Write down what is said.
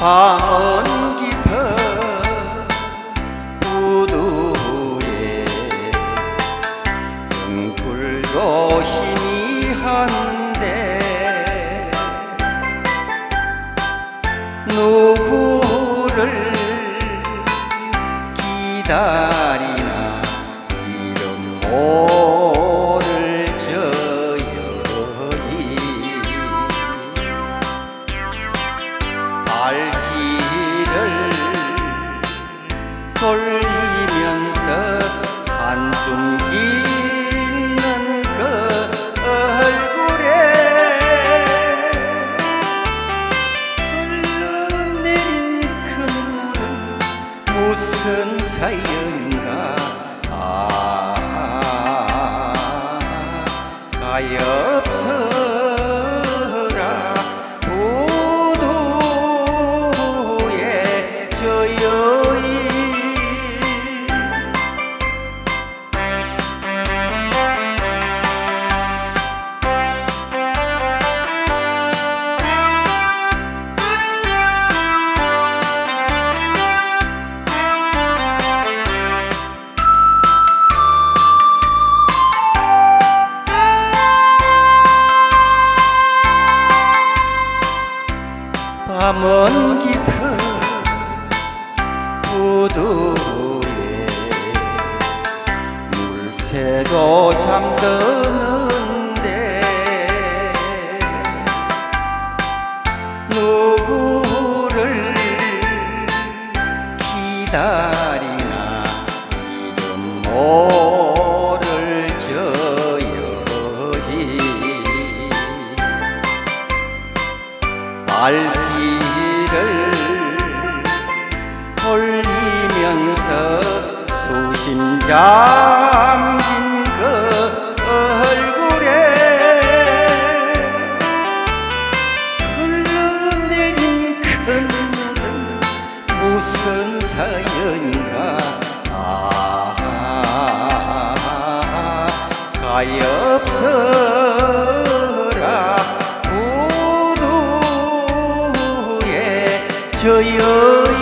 밤은 깊어 우두에 등불도 희미한데 누구를 기다리나 이름 모 무슨 사연인가? 아 가엾 밤은 깊은 우두에 물새도 잠드는데 누구를 기다리나 이름 모를 저 여인 발길을 돌리면서 수심 잠긴 그 얼굴에 흘러내린 그 눈물은 무슨 사연인가? 아 가엾어 trời ơi.